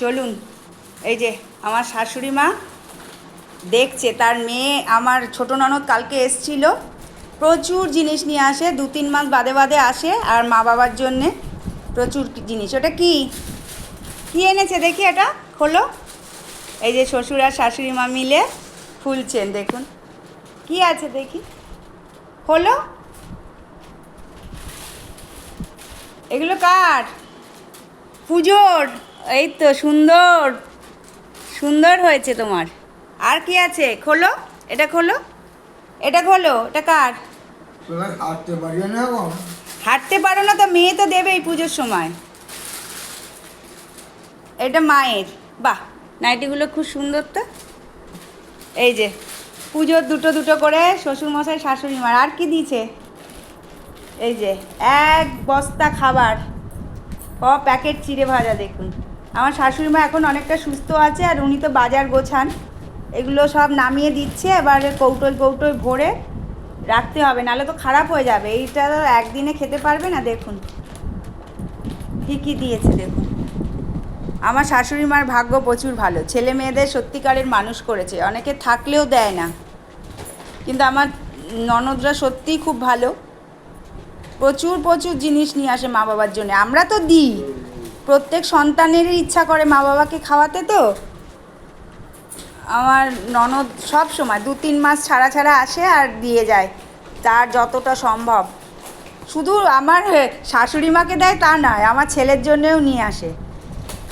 চলুন, এই যে আমার শাশুড়ি মা দেখছে, তার মেয়ে আমার ছোটো ননদ কালকে এসছিল, প্রচুর জিনিস নিয়ে আসে, দু তিন মাস বাদে বাদে আসে, আর মা বাবার জন্যে প্রচুর জিনিস। ওটা কি? কি এনেছে দেখি এটা? খোলো। এই যে শ্বশুর আর শাশুড়ি মা মিলে খুলছেন, দেখুন। কি আছে দেখি? খোলো। এগুলো কার? পুজোর। এই তো সুন্দর সুন্দর হয়েছে তোমার। আর কি আছে? খোলো এটা খোলো। এটা খোলো এটা কার? হাঁটতে পারি না হাঁটতে পারো না তো মেয়ে তো দেবেই পুজোর সময়। এটা মায়ের। বাহ নাইটিগুলো খুব সুন্দর তো। এই যে পুজোর দুটো দুটো করে শ্বশুরমশাই শাশুড়ি মার আর কি দিয়েছে? এই যে এক বস্তা খাবার। ক প্যাকেট চিড়ে ভাজা দেখুন। আমার শাশুড়ি মা এখন অনেকটা সুস্থ আছে আর উনি তো বাজার গোছান। এগুলো সব নামিয়ে দিচ্ছে, এবার কৌটোয় কৌটোয় ভরে রাখতে হবে, নাহলে তো খারাপ হয়ে যাবে। এইটা তো একদিনে খেতে পারবে না, দেখুন। কী দিয়েছে, দেখুন। আমার শাশুড়ি মার ভাগ্য প্রচুর ভালো। ছেলে মেয়েদের সত্যিকারের মানুষ করেছে। অনেকে থাকলেও দেয় না। কিন্তু আমার ননদরা সত্যিই খুব ভালো। প্রচুর প্রচুর জিনিস নিয়ে আসে মা বাবার জন্য। আমরা তো দিই। প্রত্যেক সন্তানেরই ইচ্ছা করে মা বাবাকে খাওয়াতে তো? আমার ননদ সব সময়, দু তিন মাস ছাড়া ছাড়া আসে আর দিয়ে যায়, তার যতটা সম্ভব। শুধু আমার শাশুড়ি মাকে দেয় তা নয়, আমার ছেলের জন্যেও নিয়ে আসে।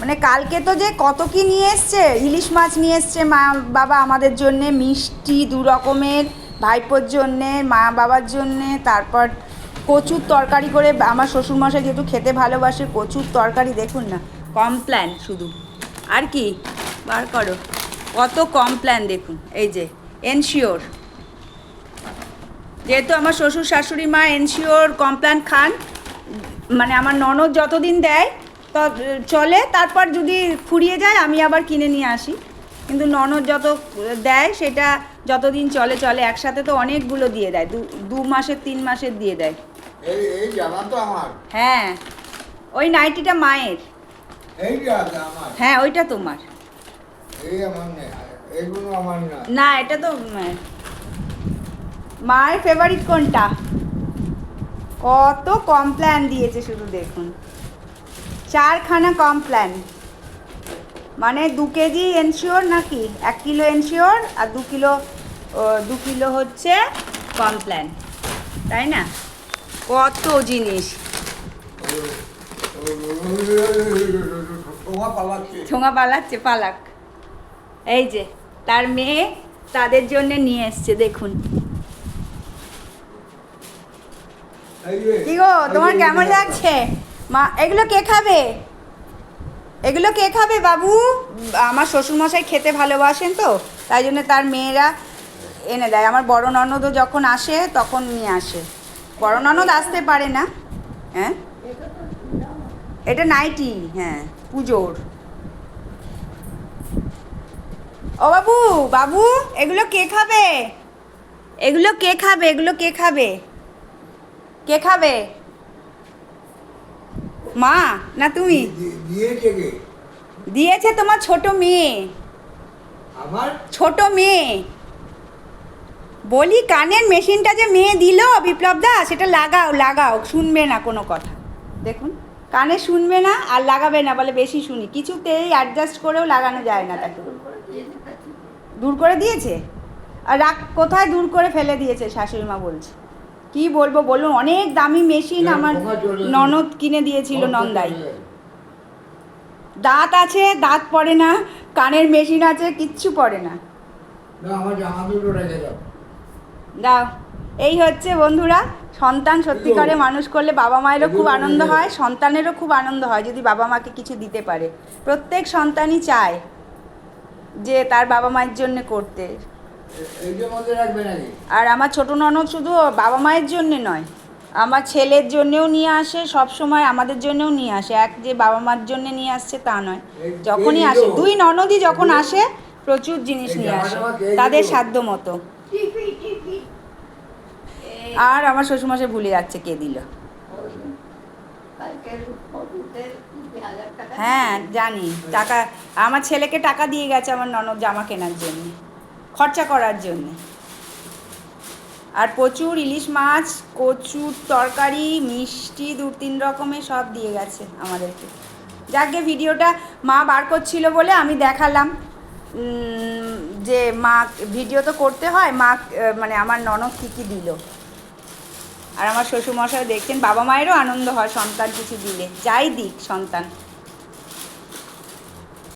মানে কালকে তো যে কত কি নিয়ে এসছে, ইলিশ মাছ নিয়ে এসছে মা বাবা আমাদের জন্যে, মিষ্টি দু রকমের, ভাইপোর জন্যে, মা বাবার জন্যে, তারপর কচুর তরকারি করে আমার শ্বশুরমশাই যেহেতু খেতে ভালোবাসে, কচুর তরকারি দেখুন না কমপ্ল্যান শুধু। আর কি? বার করো। কত কমপ্ল্যান দেখুন। এই যে এনশিওর যেহেতু আমার শ্বশুর শাশুড়ি মা এনশিওর কমপ্ল্যান খান মানে আমার ননদ যতদিন দেয়, তো চলে, তারপর যদি ফুরিয়ে যায়, আমি আবার কিনে নিয়ে আসি। কিন্তু ননদ যত দেয়, সেটা যতদিন চলে চলে, একসাথে তো অনেকগুলো দিয়ে দেয় দু মাসের, তিন মাসের দিয়ে দেয়। এই এই জামা তো আমার। হ্যাঁ ওই নাইটিটা মায়ের। এই আমার। হ্যাঁ ওইটা তোমার। এই আমার নেই এগুলো আমার না। না এটা তো মায়ের। মায়ের ফেভারিট কোনটা? কত কমপ্ল্যান দিয়েছে শুধু দেখুন। চারখানা কমপ্ল্যান মানে দু কেজি এনশিওর নাকি? এক কিলো এনশিওর আর দু কিলো দু কিলো হচ্ছে কমপ্ল্যান তাই না? কত জিনিস। তোমার পালাচ্ছে। পালাক। এই যে তার মেয়ে তাদের জন্য নিয়ে এসছে দেখুন। কি গো তোমার কেমন লাগছে? মা এগুলো কে খাবে? এগুলো কে খাবে বাবু? আমার শ্বশুরমশাই খেতে ভালোবাসেন তো তাই জন্য তার মেয়েরা এনে দেয়। আমার বড় ননদও যখন আসে তখন নিয়ে আসে। বড় ননদ আসতে পারে না হ্যাঁ? এটা নাইটি হ্যাঁ পুজোর। ও বাবু বাবু এগুলো কে খাবে? এগুলো কে খাবে? এগুলো কে খাবে? কে খাবে? মা না তুমি? দিয়েছে দিয়েছে তোমার ছোট মেয়ে। আমার? ছোট মেয়ে। বলি কানের মেশিনটা যে মেয়ে দিল বিপ্লব দা সেটা লাগাও লাগাও শুনবে না কোনো কথা। দেখুন কানে শুনবে না আর লাগাবে না বলে বেশি শুনি। কিছুতেই অ্যাডজাস্ট করেও লাগানো যায় না তাকে। দূর করে দিয়েছে? আর রাখ কোথায় দূর করে ফেলে দিয়েছে শাশুড়ি মা বলছে। কি বলব বলুন অনেক দামি মেশিন আমার ননদ কিনে দিয়েছিল নন্দাই। দাঁত আছে দাঁত পড়ে না কানের মেশিন আছে কিচ্ছু পড়ে না। আমার জামা দুটো রেখে দাও। দাও। এই হচ্ছে বন্ধুরা, সন্তান সত্যিকারে মানুষ করলে বাবা মায়েরও খুব আনন্দ হয়, সন্তানেরও খুব আনন্দ হয় যদি বাবা মাকে কিছু দিতে পারে। প্রত্যেক সন্তানই চায় যে তার বাবা মায়ের জন্য করতে। আর আমার ছোট ননদ শুধু বাবা মায়ের জন্যে নয়, আমার ছেলের জন্যেও নিয়ে আসে, সব সময় আমাদের জন্যেও নিয়ে আসে। এক যে বাবা মার জন্য নিয়ে আসছে তা নয়। যখনই আসে, দুই ননদই যখন আসে, প্রচুর জিনিস নিয়ে আসে, তাদের সাধ্য মতো আর আমার শ্বশুরমশাই ভুলে যাচ্ছে কে দিল। হ্যাঁ জানি। টাকা আমার ছেলেকে টাকা দিয়ে গেছে আমার ননদ জামা কেনার জন্য খরচা করার জন্য। আর প্রচুর ইলিশ মাছ কচুর তরকারি মিষ্টি দু তিন রকমের সব দিয়ে গেছে আমাদেরকে। যাকে ভিডিওটা মা বার করছিল বলে আমি দেখালাম। যে মা ভিডিও তো করতে হয় মা মানে আমার ননদ কী কী দিল। আর আমার শ্বশুরমশাই দেখছেন বাবা মায়েরও আনন্দ হয় সন্তান কিছু দিলে। যাই দিক সন্তান।